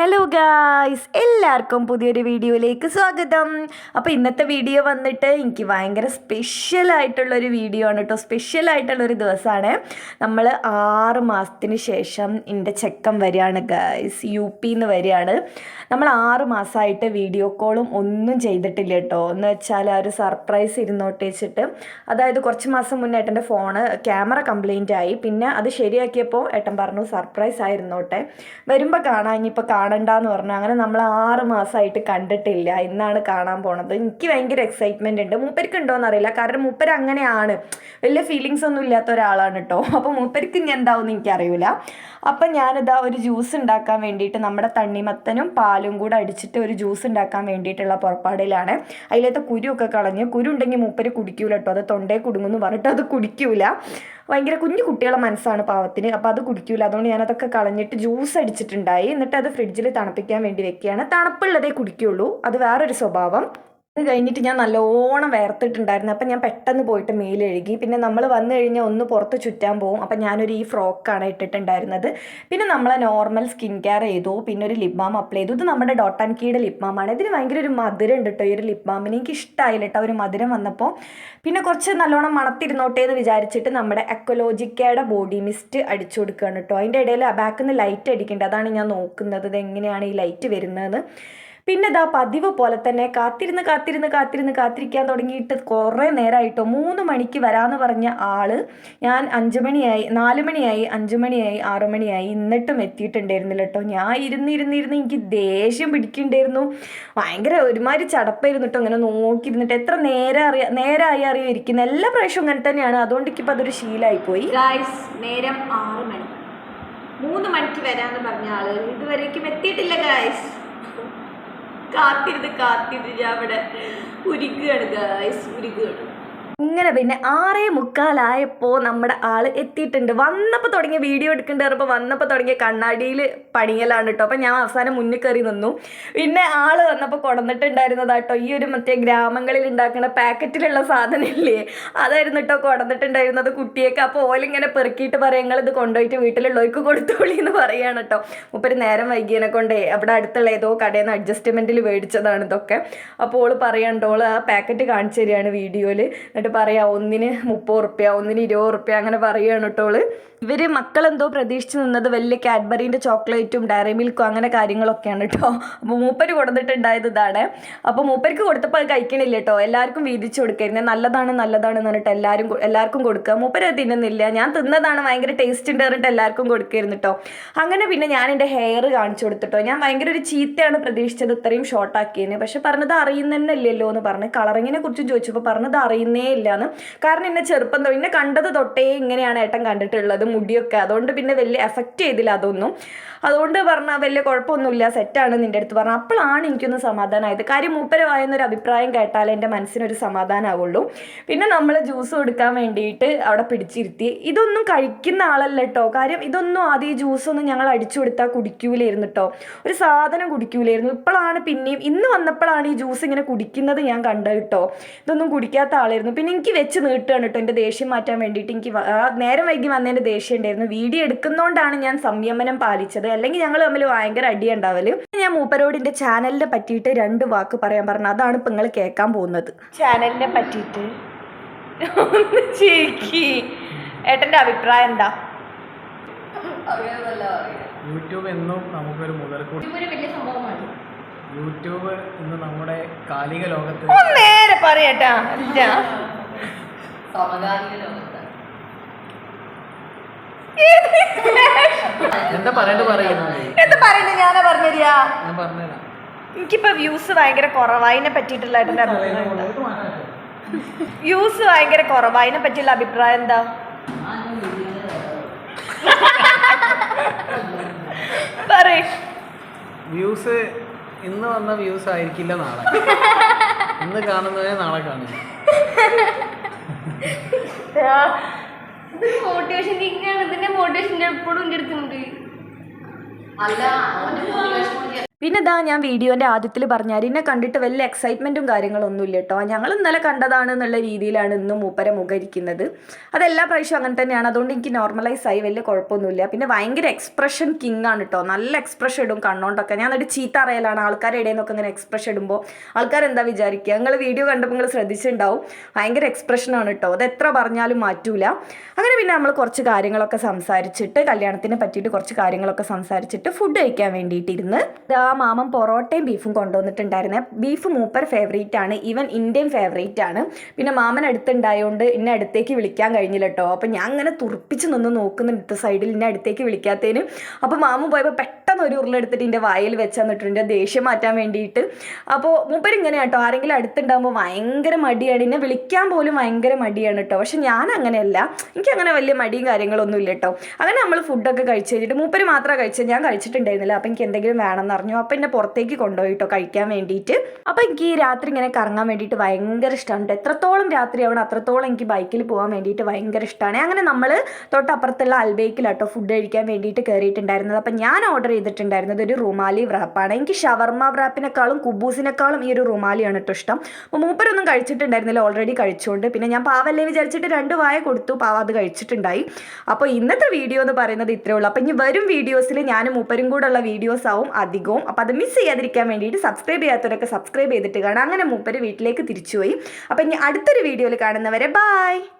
Hello guys എല്ലാവർക്കും പുതിയൊരു വീഡിയോയിലേക്ക് സ്വാഗതം. അപ്പോൾ ഇന്നത്തെ വീഡിയോ വന്നിട്ട് എനിക്ക് ഭയങ്കര സ്പെഷ്യൽ ആയിട്ടുള്ളൊരു വീഡിയോ ആണ് കേട്ടോ സ്പെഷ്യൽ ആയിട്ടുള്ളൊരു ദിവസമാണ് നമ്മൾ ആറ് മാസത്തിന് ശേഷം എന്റെ ചെക്കം വരികയാണ് ഗായ്സ് യു പിന്ന് വരികയാണ്. നമ്മൾ ആറ് മാസമായിട്ട് വീഡിയോ കോളും ഒന്നും ചെയ്തിട്ടില്ല കേട്ടോ എന്ന് വെച്ചാൽ ആ ഒരു സർപ്രൈസ് ഇരുന്നോട്ട് വെച്ചിട്ട്. അതായത് കുറച്ച് മാസം മുന്നേ ഏട്ടന്റെ ഫോണ് ക്യാമറ കംപ്ലൈന്റ് ആയി. പിന്നെ അത് ശരിയാക്കിയപ്പോൾ ഏട്ടൻ പറഞ്ഞു സർപ്രൈസ് ആയിരുന്നോട്ടെ. വരുമ്പോൾ കാണാം. ഇനിയിപ്പോൾ കാണണ്ടെന്ന് പറഞ്ഞു. അങ്ങനെ നമ്മൾ ആറ് മാസമായിട്ട് കണ്ടിട്ടില്ല. ഇന്നാണ് കാണാൻ പോണത്. എനിക്ക് ഭയങ്കര എക്സൈറ്റ്മെന്റ് ഉണ്ട്. മൂപ്പർക്ക് ഉണ്ടോയെന്ന് അറിയില്ല കാരണം മൂപ്പർ അങ്ങനെയാണ്. വലിയ ഫീലിങ്സ് ഒന്നും ഇല്ലാത്ത ഒരാളാണ് കേട്ടോ അപ്പോൾ മൂപ്പർക്ക് ഇനി എന്താവുമെന്ന് എനിക്കറിയില്ല അപ്പം ഞാനിതാ ഒരു ജ്യൂസ് ഉണ്ടാക്കാൻ വേണ്ടിയിട്ട് നമ്മുടെ തണ്ണിമത്തനും പാലും കൂടെ അടിച്ചിട്ട് ഒരു ജ്യൂസ് ഉണ്ടാക്കാൻ വേണ്ടിയിട്ടുള്ള പുറപ്പാടിലാണ്. അതിലത്തെ കുരുവൊക്കെ കളഞ്ഞ് കുരു ഉണ്ടെങ്കിൽ മൂപ്പര് കുടിക്കൂല കേട്ടോ അത് തൊണ്ടേ കുടുങ്ങുമെന്ന് പറഞ്ഞിട്ട് അത് കുടിക്കൂല. ഭയങ്കര കുഞ്ഞു കുട്ടികളെ മനസ്സാണ് പാവത്തിന്. അപ്പോൾ അത് കുടിക്കൂല. അതുകൊണ്ട് ഞാനതൊക്കെ കളഞ്ഞിട്ട് ജ്യൂസ് അടിച്ചിട്ടുണ്ടായി. എന്നിട്ട് അത് ഫ്രിഡ്ജിൽ തണുപ്പിക്കാൻ വേണ്ടി വെക്കുകയാണ്. തണുപ്പുള്ളതേ കുടിക്കുകയുള്ളൂ അത് വേറൊരു സ്വഭാവം. അത് കഴിഞ്ഞിട്ട് ഞാൻ നല്ലോണം വേർത്തിട്ടുണ്ടായിരുന്നു. അപ്പം ഞാൻ പെട്ടെന്ന് പോയിട്ട് മേലെഴുകി പിന്നെ നമ്മൾ വന്നു കഴിഞ്ഞാൽ ഒന്ന് പുറത്ത് ചുറ്റാൻ പോകും അപ്പം ഞാനൊരു ഈ ഫ്രോക്കാണ് ഇട്ടിട്ടുണ്ടായിരുന്നത്. പിന്നെ നമ്മളെ നോർമൽ സ്കിൻ കെയർ ചെയ്തു. പിന്നെ ഒരു ലിപ് ബാം അപ്ലൈ ചെയ്തു. ഇത് നമ്മുടെ ഡോട്ട് ആൻഡ് കീയുടെ ലിപ് ബാമാണ് ഇതിന് ഭയങ്കര ഒരു മധുരം ഉണ്ട് കേട്ടോ ഈ ഒരു ലിപ് ബാമിന് എനിക്ക് ഇഷ്ടമായില്ല കേട്ടോ ഒരു മധുരം വന്നപ്പോൾ പിന്നെ കുറച്ച് നല്ലോണം മണത്തിരുന്നോട്ടെ എന്ന് വിചാരിച്ചിട്ട് നമ്മുടെ എക്കോലോജിക്കയുടെ ബോഡി മിസ്റ്റ് അടിച്ചു കൊടുക്കുകയാണ് കേട്ടോ അതിന്റെ ഇടയിൽ ബാക്കിൽ നിന്ന് ലൈറ്റ് അടിക്കേണ്ടത് അതാണ് ഞാൻ നോക്കുന്നത്. ഇത് എങ്ങനെയാണ് ഈ ലൈറ്റ് വരുന്നതെന്ന്. പിന്നെ ഇതാ പതിവ് പോലെ തന്നെ കാത്തിരുന്ന് കാത്തിരുന്ന് കാത്തിരുന്ന് കാത്തിരിക്കാൻ തുടങ്ങിയിട്ട് കുറേ നേരമായിട്ടോ മൂന്ന് മണിക്ക് വരാമെന്ന് പറഞ്ഞ ആൾ ഞാൻ അഞ്ചു മണിയായി നാല് മണിയായി അഞ്ചു മണിയായി ആറു മണിയായി എന്നിട്ടും എത്തിയിട്ടുണ്ടായിരുന്നില്ല കേട്ടോ ഞാൻ ഇരുന്ന് ഇരുന്ന് എനിക്ക് ദേഷ്യം പിടിക്കുന്നുണ്ടായിരുന്നു. ഭയങ്കര ഒരുമാതിരി ചടപ്പായിരുന്നു കേട്ടോ ഇങ്ങനെ നോക്കിയിരുന്നിട്ട്. എത്ര നേരം അറിയാ നേരമായി അറിയാം ഇരിക്കുന്ന എല്ലാ പ്രാവശ്യവും അങ്ങനെ തന്നെയാണ്. അതുകൊണ്ട് എനിക്കിപ്പോൾ അതൊരു ശീലമായിപ്പോയി നേരം ആറ് മണി. മൂന്ന് മണിക്ക് വരാന്ന് പറഞ്ഞ ആൾ ഇതുവരേക്കും എത്തിയിട്ടില്ല ഗായ്സ് കാത്തിരുന്ന് കാത്തിരുന്ന് ഞാൻ അവിടെ ഉരുക്കുകയാണ് ഗായ്സ് ഉരുക്കുകയാണ്. ഇങ്ങനെ പിന്നെ ആറേ മുക്കാലായപ്പോൾ നമ്മുടെ ആൾ എത്തിയിട്ടുണ്ട്. വന്നപ്പോൾ തുടങ്ങിയ വീഡിയോ എടുക്കേണ്ടപ്പോൾ വന്നപ്പോൾ തുടങ്ങിയ കണ്ണാടിയിൽ പണിയലാണ് കേട്ടോ അപ്പം ഞാൻ അവസാനം മുന്നിൽ കയറി നിന്നു. പിന്നെ ആൾ വന്നപ്പോൾ കൊടന്നിട്ടുണ്ടായിരുന്നതാട്ടോ. ഈ ഒരു മറ്റേ ഗ്രാമങ്ങളിൽ ഉണ്ടാക്കുന്ന പാക്കറ്റിലുള്ള സാധനമില്ലേ? അതായിരുന്നു കേട്ടോ കൊടന്നിട്ടുണ്ടായിരുന്നത് കുട്ടിയൊക്കെ. അപ്പോൾ ഓലിങ്ങനെ പെറുക്കിയിട്ട് പറയാം ഇത് കൊണ്ടുപോയിട്ട് വീട്ടിലുള്ളവർക്ക് കൊടുത്തോളി എന്ന് പറയുകയാണ് കേട്ടോ മുപ്പര് നേരം വൈകിയതിനെ കൊണ്ടേ അവിടെ അടുത്തുള്ള ഏതോ കടയിൽ നിന്ന് അഡ്ജസ്റ്റ്മെന്റിൽ മേടിച്ചതാണ് ഇതൊക്കെ. അപ്പോൾ ഓൾ പറയാണ്ടോൾ ആ പാക്കറ്റ് കാണിച്ചു തരികയാണ് വീഡിയോയിൽ എന്നിട്ട് പറയാ ഒന്നിന് മുപ്പത് റുപ്യ ഒന്നിന് ഇരുപത് റുപ്യ അങ്ങനെ പറയുകയാണ് കേട്ടോ ഓൾ. ഇവർ മക്കളെന്തോ പ്രതീക്ഷിച്ച് നിന്നത് വലിയ കാഡ്ബറീന്റെ ചോക്ലേറ്റും ഡയറി മിൽക്കും അങ്ങനെ കാര്യങ്ങളൊക്കെയാണ് കേട്ടോ. അപ്പോൾ മൂപ്പര് കൊടുത്തിട്ടുണ്ടായത് ഇതാണ്. അപ്പോൾ മൂപ്പർക്ക് കൊടുത്തപ്പോൾ അത് കഴിക്കണില്ല കേട്ടോ. എല്ലാവർക്കും വീതിച്ചു കൊടുക്കരുത് നല്ലതാണ് നല്ലതാണ് എന്ന് പറഞ്ഞിട്ട് എല്ലാവരും എല്ലാവർക്കും കൊടുക്കുക. മൂപ്പര് അത് തിന്നുന്നില്ല. ഞാൻ തിന്നതാണ് ഭയങ്കര ടേസ്റ്റ് ഉണ്ട് പറഞ്ഞിട്ട് എല്ലാവർക്കും കൊടുക്കായിരുന്നു കേട്ടോ. അങ്ങനെ പിന്നെ ഞാൻ എന്റെ ഹെയർ കാണിച്ചു കൊടുത്തിട്ടോ ഞാൻ ഭയങ്കര ഒരു ചീത്തയാണ് പ്രതീക്ഷിച്ചത് ഇത്രയും ഷോർട്ട് ആക്കിയതിന്. പക്ഷെ പറഞ്ഞത് അറിയുന്നതന്നെയല്ലോ എന്ന് പറഞ്ഞ് കളറിങ്ങിനെ കുറിച്ചും ചോദിച്ചപ്പോൾ പറഞ്ഞത് അറിയുന്നേ ഇല്ലാന്ന്. കാരണം എന്നെ ചെറുപ്പം എന്നെ കണ്ടത് തൊട്ടേ ഇങ്ങനെയാണ് ഏട്ടൻ കണ്ടിട്ടുള്ളത്. മുടിയൊക്കെ. അതുകൊണ്ട് പിന്നെ വലിയ എഫക്റ്റ് ചെയ്തില്ല അതൊന്നും. അതുകൊണ്ട് പറഞ്ഞാൽ വലിയ കുഴപ്പമൊന്നുമില്ല. സെറ്റാണ് നിന്റെ അടുത്ത് പറഞ്ഞാൽ അപ്പോഴാണ് എനിക്കൊന്ന് സമാധാനമായത്. കാര്യം മൂപ്പരമായെന്നൊരു അഭിപ്രായം കേട്ടാൽ എന്റെ മനസ്സിനൊരു സമാധാനമാവുള്ളൂ. പിന്നെ നമ്മൾ ജ്യൂസ് കൊടുക്കാൻ വേണ്ടിയിട്ട് അവിടെ പിടിച്ചിരുത്തി. ഇതൊന്നും കഴിക്കുന്ന ആളല്ല കേട്ടോ കാര്യം ഇതൊന്നും ആദ്യം ഈ ജ്യൂസൊന്നും ഞങ്ങൾ അടിച്ചു കൊടുത്താൽ കുടിക്കൂലായിരുന്നു കേട്ടോ ഒരു സാധനം കുടിക്കൂലായിരുന്നു. ഇപ്പോഴാണ് പിന്നെയും ഇന്ന് വന്നപ്പോഴാണ് ഈ ജ്യൂസ് ഇങ്ങനെ കുടിക്കുന്നത് ഞാൻ കണ്ടത് കേട്ടോ ഇതൊന്നും കുടിക്കാത്ത ആളായിരുന്നു. പിന്നെ എനിക്ക് വെച്ച് നീട്ടുകയാണ് കേട്ടോ എന്റെ ദേഷ്യം മാറ്റാൻ വേണ്ടിയിട്ട് എനിക്ക് നേരം വൈകി വന്നതിന്റെ ദേഷ്യം ഉണ്ടായിരുന്നു. വീഡിയോ എടുക്കുന്നതുകൊണ്ടാണ് ഞാൻ സംയമനം പാലിച്ചത്. അല്ലെങ്കിൽ ഞങ്ങൾ തമ്മിൽ ഭയങ്കര അടി ഉണ്ടാവലും ഞാൻ മൂപ്പരോടിന്റെ ചാനലിനെ പറ്റിയിട്ട് രണ്ട് വാക്ക് പറയാൻ പറഞ്ഞു. അതാണ് ഇപ്പം നിങ്ങൾ കേൾക്കാൻ പോകുന്നത്. ചാനലിനെ പറ്റിയിട്ട്? ഏട്ടന്റെ ചേക്കി ഏട്ടന്റെ അഭിപ്രായം എന്താ? യൂട്യൂബ് എന്നും നമുക്കൊരു മുതൽക്കൂട്ട്. വലിയ സംഭവമാണ്. യൂട്യൂബ് ഇന്ന് നമ്മുടെ കാലിക ലോകത്ത് നേരെ പറയട്ടാ. സമകാലിക ലോകത്ത്. എന്താ പറയണ്ട് പറയുന്നത് എന്താ പറയുന്നത് ഞാനാ പറഞ്ഞരിയാ ഞാൻ പറഞ്ഞുതരാം എനിക്കിപ്പോ വ്യൂസ് ഭയങ്കര കുറവാ. അതിനെ പറ്റിയിട്ടുള്ള ഏട്ടന്റെ അഭിപ്രായം എന്താ? വ്യൂസ് ഭയങ്കര കുറവായതിനെ പറ്റിയുള്ള അഭിപ്രായം എന്താ? പറയ്. വ്യൂസ് ഇന്ന് വന്ന വ്യൂസ് ആയിരിക്കില്ല നാളെ. ഇന്ന് കാണുന്നവരെ നാളെ കാണില്ല മോട്ടിവേഷൻ ഇങ്ങനെയാണ്. ഇതിന്റെ മോട്ടിവേഷൻ എപ്പോഴും എന്റെ അടുത്തുണ്ട് അല്ല പിന്നെ ഇതാ ഞാൻ വീഡിയോന്റെ ആദ്യത്തിൽ പറഞ്ഞാൽ എന്നെ കണ്ടിട്ട് വലിയ എക്സൈറ്റ്മെന്റും കാര്യങ്ങളൊന്നും ഇല്ല കേട്ടോ ഞങ്ങൾ ഇന്നലെ കണ്ടതാണ് എന്നുള്ള രീതിയിലാണ് ഇന്നും മൂപ്പര മുഖരിക്കുന്നത്. അതെല്ലാ പ്രാവശ്യവും അങ്ങനെ തന്നെയാണ്. അതുകൊണ്ട് എനിക്ക് നോർമലൈസ് ആയി വലിയ കുഴപ്പമൊന്നുമില്ല. പിന്നെ ഭയങ്കര എക്സ്പ്രഷൻ കിങ് ആണ് കേട്ടോ നല്ല എക്സ്പ്രഷൻ ഇടും കണ്ണോണ്ടൊക്കെ. ഞാൻ എന്നിട്ട് ചീത്ത അറിയലാണ് ആൾക്കാരുടെ ഇടയിൽ നിന്നൊക്കെ ഇങ്ങനെ എക്സ്പ്രഷൻ ഇടുമ്പോൾ ആൾക്കാരെന്താ വിചാരിക്കുക നിങ്ങൾ വീഡിയോ കണ്ടപ്പോൾ നിങ്ങൾ ശ്രദ്ധിച്ചിട്ടുണ്ടാവും. ഭയങ്കര എക്സ്പ്രഷനാണ് കേട്ടോ അത് എത്ര പറഞ്ഞാലും മാറ്റൂല. അങ്ങനെ പിന്നെ നമ്മൾ കുറച്ച് കാര്യങ്ങളൊക്കെ സംസാരിച്ചിട്ട് കല്യാണത്തിനെ പറ്റിയിട്ട് കുറച്ച് കാര്യങ്ങളൊക്കെ സംസാരിച്ചിട്ട് ഫുഡ് കഴിക്കാൻ വേണ്ടിയിട്ടിരുന്ന് ആ മാമൻ പൊറോട്ടയും ബീഫും കൊണ്ടുവന്നിട്ടുണ്ടായിരുന്നേ. ബീഫ് മൂപ്പർ ഫേവറേറ്റ് ആണ്. ഈവൻ ഇന്ത്യൻ ഫേവറേറ്റ് ആണ്. പിന്നെ മാമൻ അടുത്തുണ്ടായതുകൊണ്ട് എന്നെ അടുത്തേക്ക് വിളിക്കാൻ കഴിഞ്ഞില്ല കേട്ടോ അപ്പം ഞാൻ അങ്ങനെ തുറപ്പിച്ച് നിന്ന് നോക്കുന്നുണ്ട്. സൈഡിൽ എന്നെ അടുത്തേക്ക് വിളിക്കാത്തതിന് അപ്പോൾ മാമൻ പോയപ്പോൾ പെട്ടെന്ന് ഒരു ഉരുളെടുത്തിട്ട് എന്റെ വായിൽ വെച്ച് തന്നിട്ടുണ്ട് ദേഷ്യം മാറ്റാൻ വേണ്ടിയിട്ട്. അപ്പോൾ മൂപ്പര് ഇങ്ങനെ കേട്ടോ ആരെങ്കിലും അടുത്തുണ്ടാകുമ്പോൾ ഭയങ്കര മടിയാണ്. എന്നെ വിളിക്കാൻ പോലും ഭയങ്കര മടിയാണ് കേട്ടോ പക്ഷെ ഞാൻ അങ്ങനെയല്ല എനിക്ക് അങ്ങനെ വലിയ മടിയും കാര്യങ്ങളൊന്നും ഇല്ല കേട്ടോ അങ്ങനെ നമ്മൾ ഫുഡൊക്കെ കഴിച്ച് കഴിഞ്ഞിട്ട് മൂപ്പര് മാത്രമേ കഴിച്ചത്. ഞാൻ കഴിച്ചിട്ടുണ്ടായിരുന്നില്ല. അപ്പം എനിക്ക് എന്തെങ്കിലും വേണമെന്ന് പറഞ്ഞു അപ്പം എന്നെ പുറത്തേക്ക് കൊണ്ടുപോയി കേട്ടോ കഴിക്കാൻ വേണ്ടിയിട്ട്. അപ്പം എനിക്ക് ഈ രാത്രി ഇങ്ങനെ കറങ്ങാൻ വേണ്ടിയിട്ട് ഭയങ്കര ഇഷ്ടമാണ് എത്രത്തോളം രാത്രി ആവണം അത്രത്തോളം എനിക്ക് ബൈക്കിൽ പോകാൻ വേണ്ടിയിട്ട് ഭയങ്കര ഇഷ്ടമാണ് അങ്ങനെ നമ്മൾ തൊട്ടപ്പുറത്തുള്ള അൽബേക്കിലാട്ടോ ഫുഡ് കഴിക്കാൻ വേണ്ടിയിട്ട് കയറിയിട്ടുണ്ടായിരുന്നത് അപ്പം ഞാൻ ഓർഡർ ചെയ്തിട്ടുണ്ടായിരുന്നത് ഒരു റുമാലി വ്രാപ്പാണ് എനിക്ക് ഷവർമ വ്രാപ്പിനെക്കാളും കുബൂസിനെക്കാളും ഈ ഒരു റുമാലിയാണ് കേട്ടോ ഇഷ്ടം. അപ്പോൾ മൂപ്പരൊന്നും കഴിച്ചിട്ടുണ്ടായിരുന്നില്ല ഓൾറെഡി കഴിച്ചുകൊണ്ട് പിന്നെ ഞാൻ പാവല്ലേ വിചാരിച്ചിട്ട് രണ്ട് വായ കൊടുത്തു പാവ അത് കഴിച്ചിട്ടുണ്ടായി. അപ്പോൾ ഇന്നത്തെ വീഡിയോ എന്ന് പറയുന്നത് ഇത്രേ ഉള്ളൂ. അപ്പോൾ ഇനി വരും വീഡിയോസിൽ ഞാനും മൂപ്പരും കൂടെ ഉള്ള വീഡിയോസ് ആവും അധികവും. അപ്പോൾ അത് മിസ് ചെയ്യാതിരിക്കാൻ വേണ്ടിയിട്ട് സബ്സ്ക്രൈബ് ചെയ്യാത്തവരൊക്കെ സബ്സ്ക്രൈബ് ചെയ്തിട്ട് കാണാം. അങ്ങനെ മൂപ്പര് വീട്ടിലേക്ക് തിരിച്ചുപോയി. അപ്പോൾ ഇനി അടുത്തൊരു വീഡിയോയിൽ കാണുന്നവരെ ബൈ